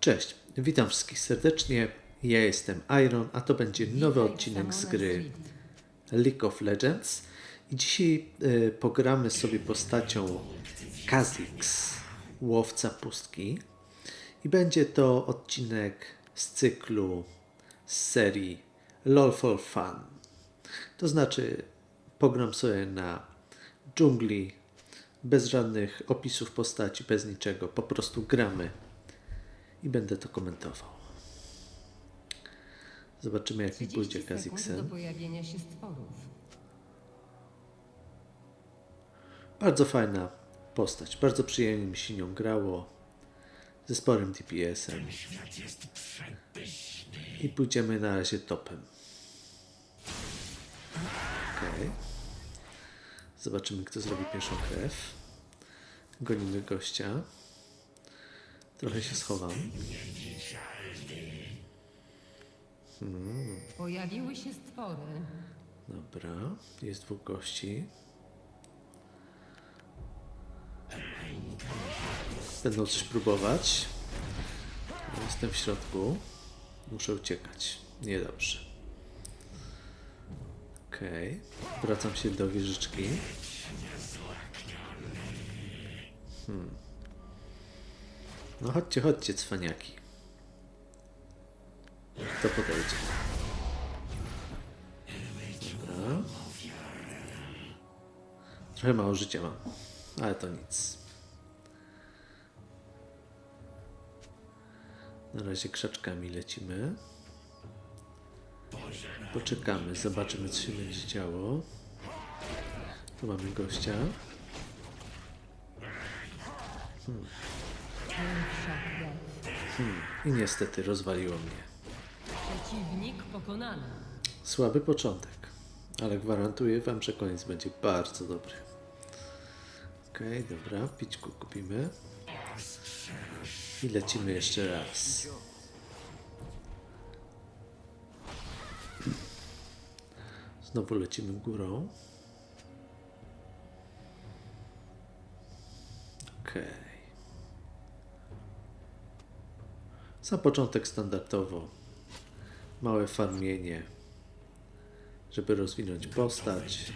Cześć, witam wszystkich serdecznie. Ja jestem Iron, a to będzie nowy odcinek z gry League of Legends. I dzisiaj e, pogramy sobie postacią Kha'Zix, łowca pustki. I będzie to odcinek z cyklu z serii LOL for Fun. To znaczy, pogram sobie na dżungli, bez żadnych opisów postaci, bez niczego. Po prostu gramy i będę to komentował. Zobaczymy, jak mi 30 pójdzie stworów. Bardzo fajna postać. Bardzo przyjemnie mi się nią grało. Ze sporym DPS-em. I pójdziemy na razie topem. Okej. Zobaczymy, kto zrobi pierwszą krew. Gonimy gościa. Trochę się schowam. Pojawiły się stwory. Dobra, jest dwóch gości. Będą coś próbować. Jestem w środku. Muszę uciekać. Niedobrze. Okej. Wracam się do wieżyczki. Hmm. No chodźcie, chodźcie, cwaniaki. Kto podejdzie? Dobra. Trochę mało życia mam, ale to nic. Na razie krzaczkami lecimy. Poczekamy, zobaczymy co się będzie działo. Tu mamy gościa. Pierwsza krew. I niestety rozwaliło mnie. Przeciwnik pokonany. Słaby początek, ale gwarantuję Wam, że koniec będzie bardzo dobry. Okej, dobra, pićku kupimy. I lecimy jeszcze raz. Znowu lecimy górą. Okej. Za początek standardowo małe farmienie, żeby rozwinąć postać.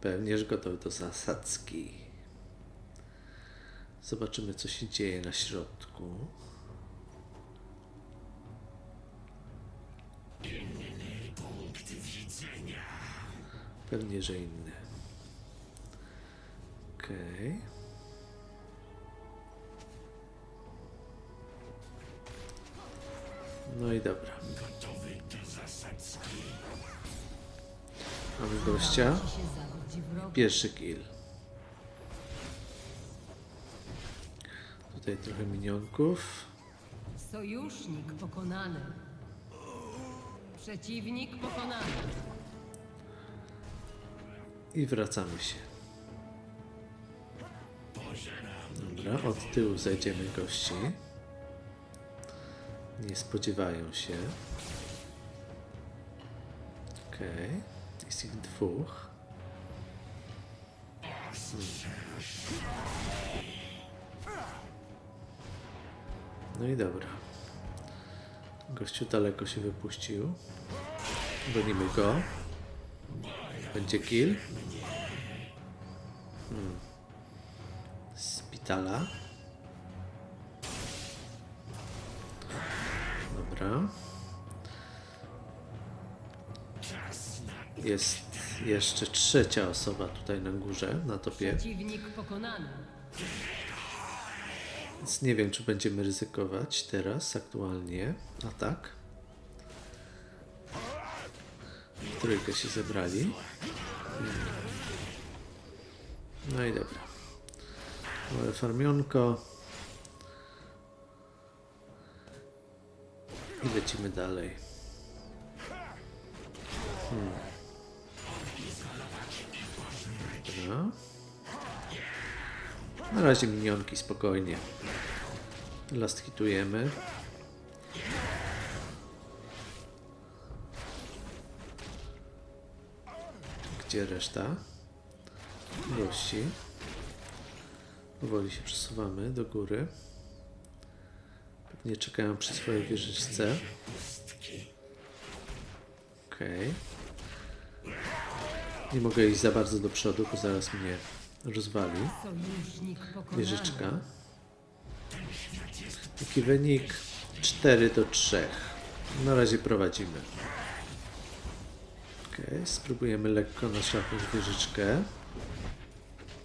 Pewnież gotowy do zasadzki. Zobaczymy, co się dzieje na środku. Pewnie, że inny. Okej. No i dobra. Mamy gościa. Pierwszy kill. Tutaj trochę minionków. Sojusznik pokonany. Przeciwnik pokonany. I wracamy się. Dobra, od tyłu zajdziemy gości. Nie spodziewają się. Okej. Jest ich dwóch. No i dobra. Gościu daleko się wypuścił. Gonimy go. Będzie kill. Hmm. Spitala. Dobra. Jest jeszcze trzecia osoba tutaj na górze, na topie. Przeciwnik pokonany. Więc nie wiem, czy będziemy ryzykować teraz, aktualnie. A tak. W trójkę się zebrali. No i dobra. Małe farmionko. I lecimy dalej. Hmm. Dobra. Na razie minionki spokojnie. Last hitujemy. Gdzie reszta? Gości. Powoli się przesuwamy do góry. Nie czekają przy swojej wieżyczce. Okej. Nie mogę iść za bardzo do przodu, bo zaraz mnie rozwali. Wieżyczka. Taki wynik 4 do 3. Na razie prowadzimy. Ok, spróbujemy lekko naszapnąć wieżyczkę.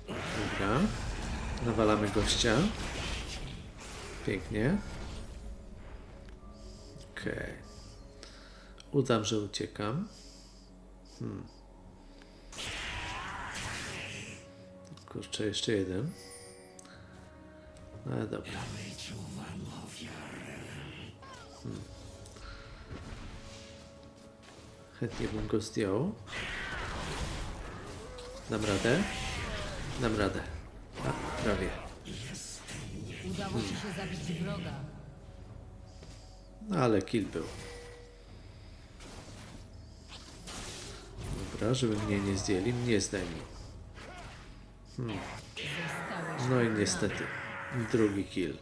Dobra. Nawalamy gościa. Pięknie. Ok. Udam, że uciekam. Hmm. Kurczę, jeszcze jeden. No dobra. Hmm. Chętnie bym go zdjął. Dam radę? Dam radę. A, prawie. Udało ci się zabić wroga. No ale kill był. Dobra, żeby mnie nie zdjęli, mnie zdejmij. Zostałeś No i niestety, drugi kill.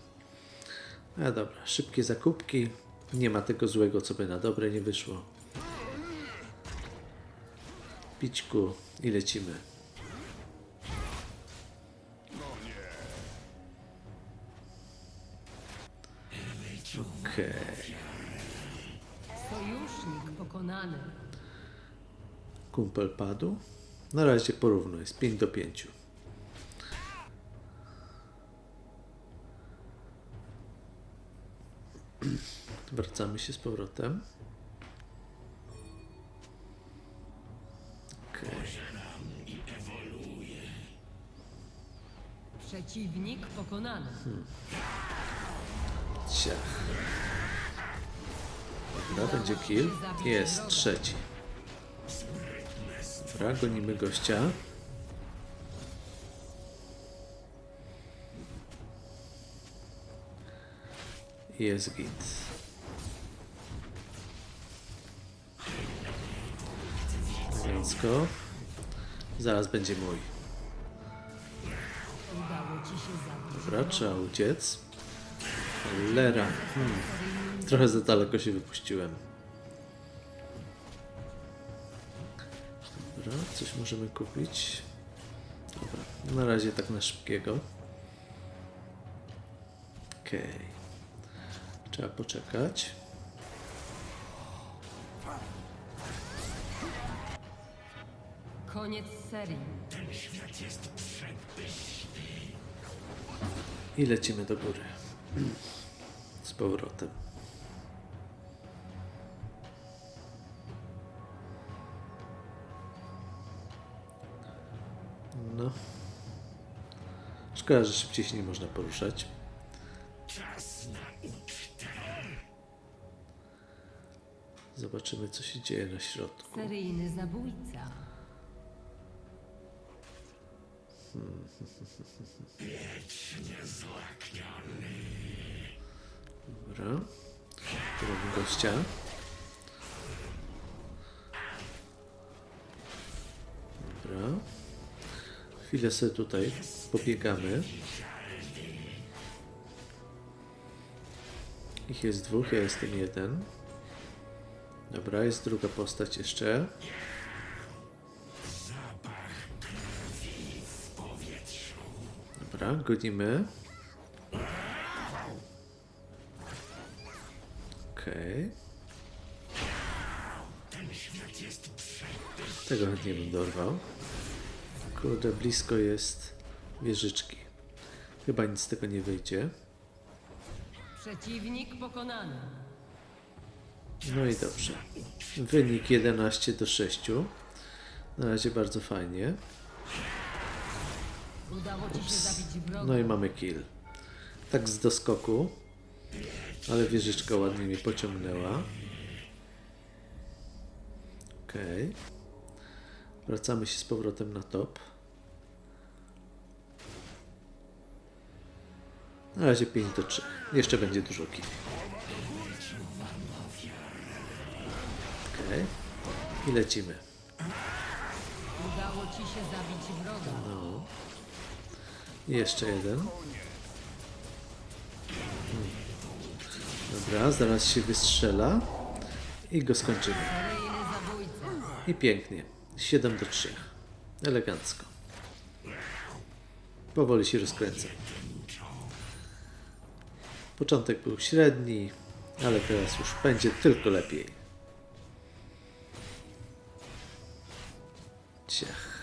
A dobra, szybkie zakupki. Nie ma tego złego, co by na dobre nie wyszło. Pićku i lecimy. Kumpel padł. Na razie porówno jest 5 do 5. Wracamy się z powrotem. Przeciwnik pokonany. Ciach. Dobra, będzie kill. Jest trzeci. Dobra, gonimy gościa. Jest git. Więc go. Zaraz będzie mój. Dobra, trzeba uciec. Cholera. Hmm. Trochę za daleko się wypuściłem. Dobra, coś możemy kupić. Dobra, na razie tak na szybkiego. Okej. Trzeba poczekać. Koniec serii. I lecimy do góry. Z powrotem. No. Szkoda, że szybciej się nie można poruszać. Zobaczymy, co się dzieje na środku. Seryjny zabójca. Dobra. Tu mamy gościa. Dobra. Chwilę sobie tutaj pobiegamy. Ich jest dwóch, ja jestem jeden. Dobra, jest druga postać jeszcze. Dobra, godzimy. Okej. Tego chętnie bym dorwał. Kurde, blisko jest wieżyczki. Chyba nic z tego nie wyjdzie. Przeciwnik pokonany. No i dobrze. Wynik 11 do 6. Na razie bardzo fajnie. Udało ci się zabić wroga. No i mamy kill. Tak z doskoku. Ale wieżyczka ładnie mnie pociągnęła. Okej. Wracamy się z powrotem na top. Na razie 5 do 3. Jeszcze będzie dużo kill. Okej. I lecimy. Udało ci się zabić wroga. I Jeszcze jeden. Hmm. Dobra, zaraz się wystrzela i go skończymy. I pięknie. 7 do 3. Elegancko. Powoli się rozkręca. Początek był średni, ale teraz już będzie tylko lepiej. Ciach.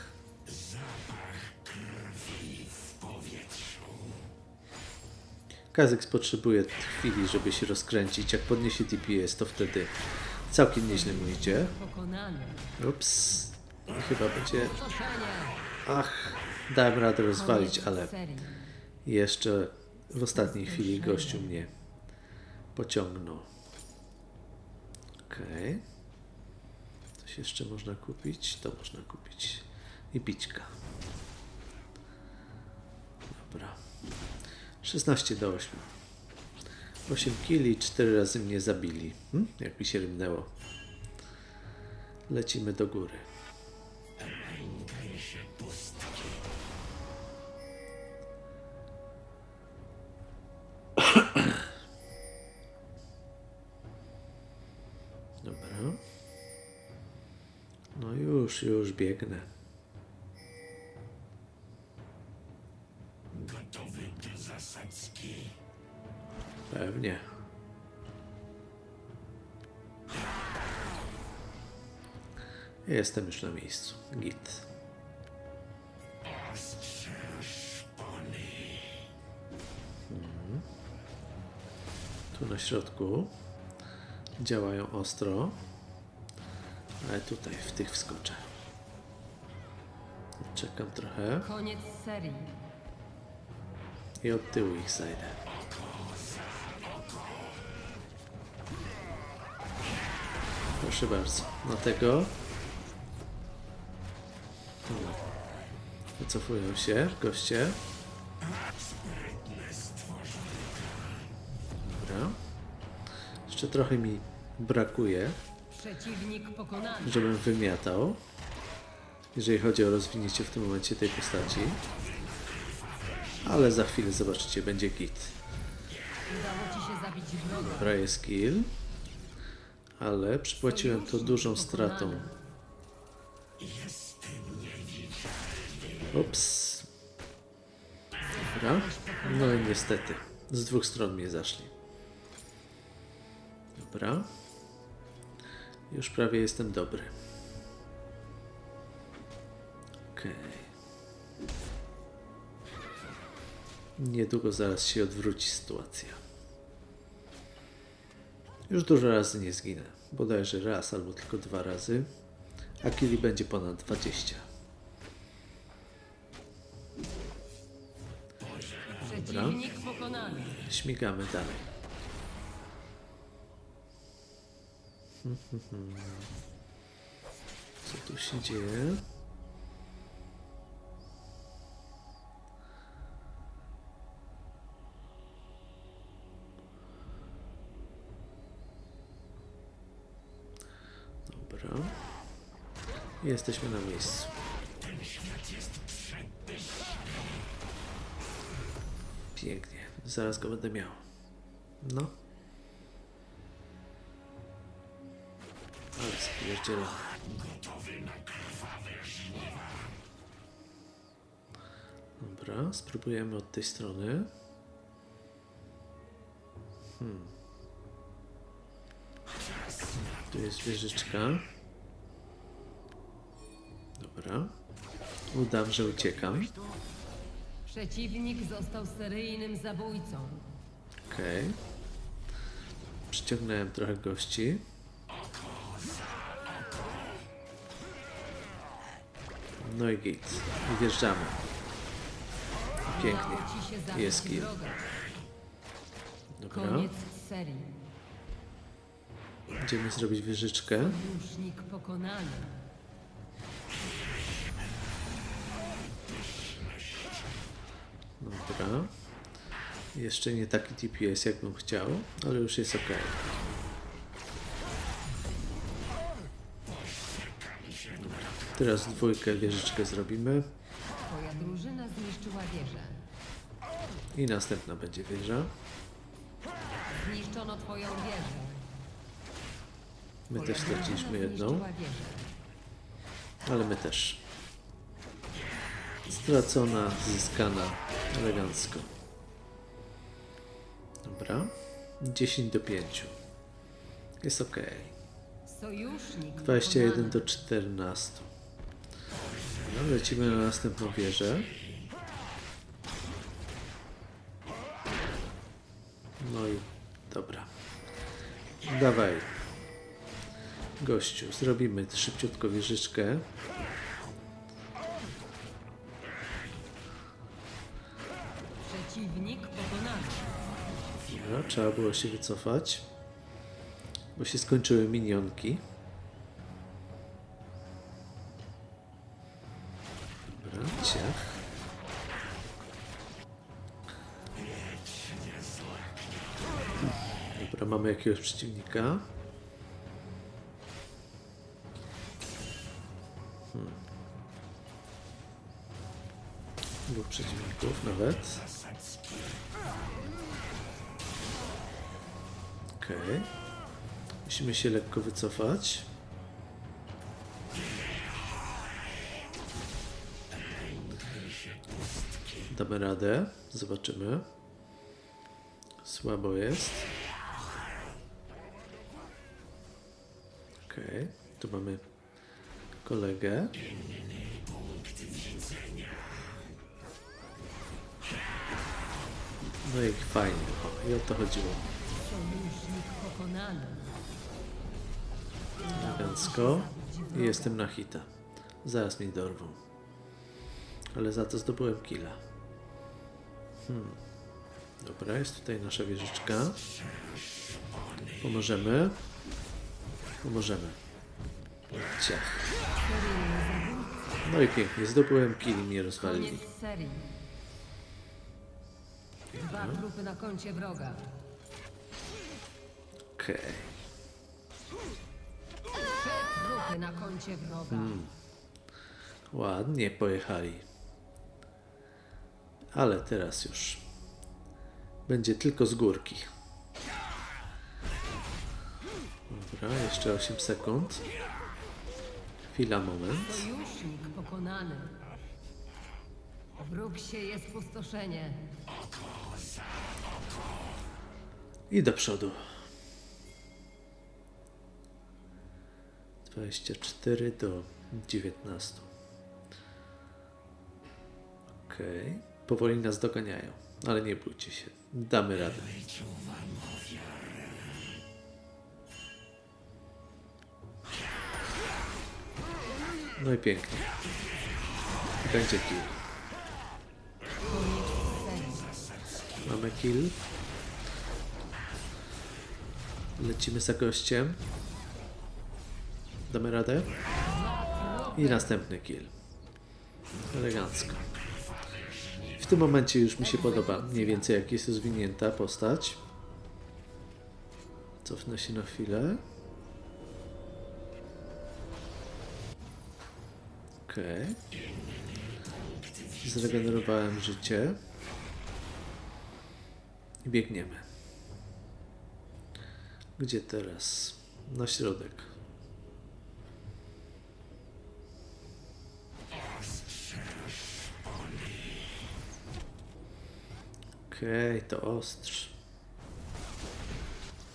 Kazyks potrzebuje chwili, żeby się rozkręcić. Jak podniesie DPS, to wtedy całkiem nieźle mu idzie. Ups. Chyba będzie. Ach, dałem radę rozwalić, ale jeszcze w ostatniej chwili gościu mnie pociągnął. Okej. Coś jeszcze można kupić? To można kupić. I pićka. Dobra. 16 do 8. 8 kili, 4 razy mnie zabili. Hm? Jak mi się rymnęło. Lecimy do góry. Już, biegnę. Pewnie. Jestem już na miejscu. Git. Mhm. Tu na środku działają ostro, ale tutaj w tych wskoczę. Czekam trochę Koniec serii. i od tyłu ich zajdę. Proszę bardzo, na tego. Wycofują się goście. Dobra. Jeszcze trochę mi brakuje, żebym wymiatał. Jeżeli chodzi o rozwinięcie w tym momencie tej postaci. Ale za chwilę zobaczycie, będzie git. Udało ci się zabić wroga. Dobra, jest kill. Ale przypłaciłem to dużą stratą. Ups. Dobra. No i niestety. Z dwóch stron mnie zaszli. Dobra. Już prawie jestem dobry. Okej. Niedługo zaraz się odwróci sytuacja. Już dużo razy nie zginę. Bodajże raz albo tylko dwa razy. A kili będzie ponad 20. Przeciwnik pokonany. Śmigamy dalej. Co tu się dzieje? Jesteśmy na miejscu. Pięknie. Zaraz go będę miał. No. Ale spierdzielony. Dobra, spróbujemy od tej strony. Hmm. Tu jest wieżyczka. Dobra. Udam, że uciekam. Przeciwnik został seryjnym zabójcą. Okej. Przyciągnąłem trochę gości. No i git. Wjeżdżamy. Pięknie. Jest kill. Dobra. Będziemy zrobić wieżyczkę. Sojusznik pokonany. Dobra. Jeszcze nie taki DPS jakbym chciał, ale już jest ok. Teraz dwójkę wieżyczkę zrobimy Twoja drużyna zniszczyła wieżę. i następna będzie wieża. Zniszczono twoją wieżę. My też straciliśmy jedną, ale my też. Stracona, zyskana elegancko. Dobra. 10 do 5. Jest ok. Sojusznik 21 pokonany. do 14. No, lecimy na następną wieżę. No i dobra. Dawaj. Gościu, zrobimy szybciutko wieżyczkę. Trzeba było się wycofać, bo się skończyły minionki. Dobra, ciach. Dobra, mamy jakiegoś przeciwnika. Hmm. Dwóch przeciwników nawet. Musimy się lekko wycofać. Damy radę. Zobaczymy. Słabo jest. Okej. Tu mamy kolegę. No i fajnie. O, I o to chodziło. Elegancko i jestem na hita. Zaraz mnie dorwą. Ale za to zdobyłem killa. Hmm. Dobra, jest tutaj nasza wieżyczka. Pomożemy. Pomożemy. Ciach. No i pięknie, zdobyłem kill i mnie rozwalili. Koniec serii. Dwa trupy na koncie wroga. Okej. Trzy trupy na koncie wroga. Ładnie pojechali. Ale teraz już będzie tylko z górki. Dobra, jeszcze 8 sekund. Chwila, moment. Sojusznik pokonany. Wróg sieje spustoszenie. I do przodu. 24 do 19. Okej. Powoli nas doganiają, ale nie bójcie się. Damy radę. No i pięknie. Będzie kill. Mamy kill. Lecimy za gościem. Damy radę. I następny kill. Elegancko. W tym momencie już mi się podoba mniej więcej jak jest rozwinięta postać. Cofnę się na chwilę. Okej. Zregenerowałem życie. I biegniemy. Gdzie teraz? Na środek. Okej, to ostrz.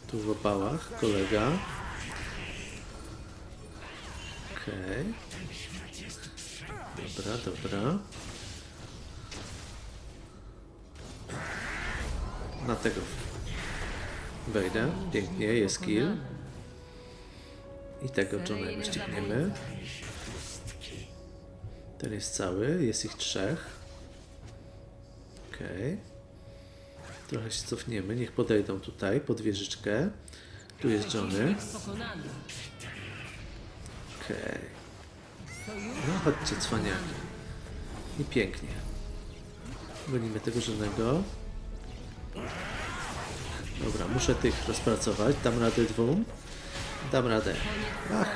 Tu w opałach kolega. Okej. Dobra, dobra. Na tego wejdę. Pięknie, jest kill. I tego Johnego ściągniemy. Ten jest cały, jest ich trzech. Okej. Trochę się cofniemy, niech podejdą tutaj pod wieżyczkę. Tu jest Johnny. Okej. Sojusznik No chodźcie, cwaniaki. I pięknie. Gonimy tego żadnego. Dobra, muszę tych rozpracować. Dam radę dwóm. Dam radę. Ach,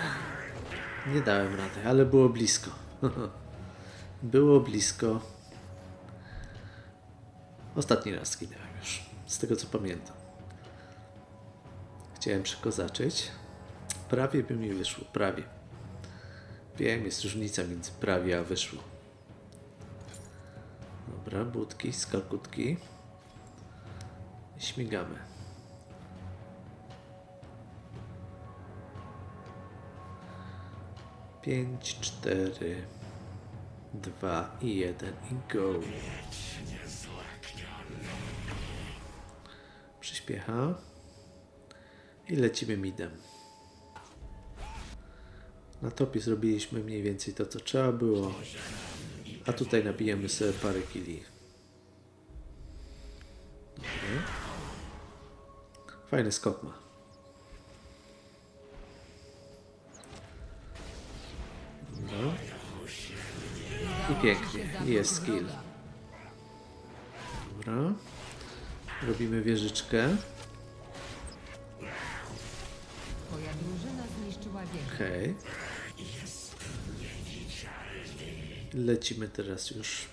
nie dałem rady, ale było blisko. było blisko. Ostatni raz zginąłem już, z tego co pamiętam. Chciałem przekozaczyć. Prawie by mi wyszło, prawie. Wiem, jest różnica między prawie a wyszło. Dobra, budki, skalkutki. I śmigamy. Pięć, cztery, dwa i jeden i go. I lecimy midem. Na topie zrobiliśmy mniej więcej to, co trzeba było. A tutaj nabijemy sobie parę kili. Fajny skok ma. Dobra. I pięknie. Jest skill. Dobra. Robimy wieżyczkę. Twoja drużyna zniszczyła wieżę. Okej. Lecimy teraz już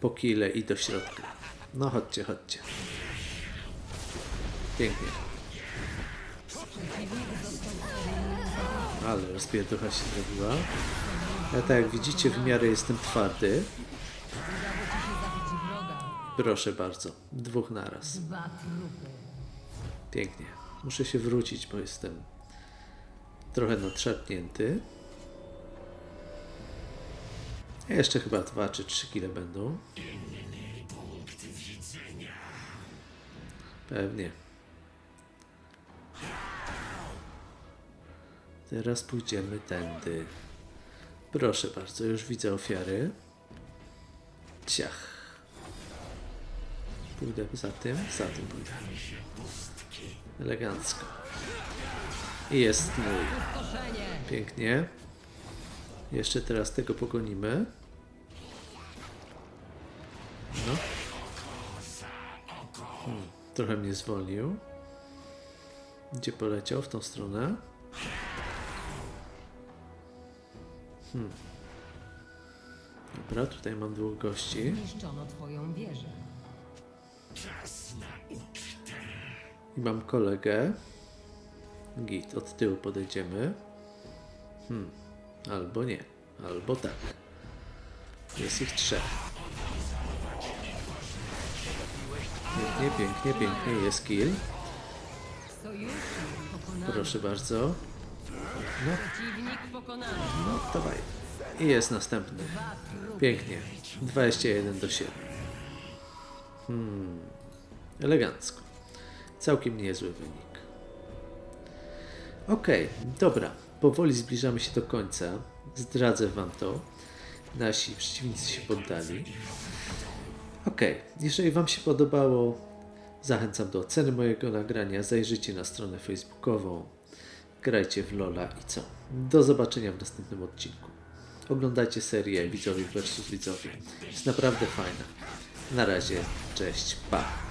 po kile i do środka. No chodźcie, chodźcie. Pięknie. Ale rozpierducha się zrobiła. Ja tak jak widzicie w miarę jestem twardy. Udało ci się zabić wroga. Proszę bardzo. Dwóch naraz. Pięknie. Muszę się wrócić, bo jestem trochę nadszarpnięty. Jeszcze chyba dwa czy trzy kile będą. Pewnie. Teraz pójdziemy tędy. Proszę bardzo, już widzę ofiary. Ciach. Pójdę za tym, za tym pójdę. Elegancko. I jest mój. Pięknie. Jeszcze teraz tego pogonimy. No. Hmm, trochę mnie zwolnił. Gdzie poleciał? W tą stronę. Hmm. Dobra, tutaj mam dwóch gości. Zniszczono twoją wieżę. I mam kolegę. Git, od tyłu podejdziemy. Hmm, albo nie, albo tak. Jest ich trzech. Pięknie, pięknie, pięknie, jest kill. Proszę bardzo. No, no, dawaj. I jest następny. Pięknie. 21 do 7. Hmm. Elegancko. Całkiem niezły wynik. Okej, dobra. Powoli zbliżamy się do końca. Zdradzę Wam to. Nasi przeciwnicy się poddali. Okej, jeżeli Wam się podobało, zachęcam do oceny mojego nagrania. Zajrzyjcie na stronę facebookową. Grajcie w Lola i co? Do zobaczenia w następnym odcinku. Oglądajcie serię Widzowie vs. Widzowie. Jest naprawdę fajna. Na razie, cześć, pa.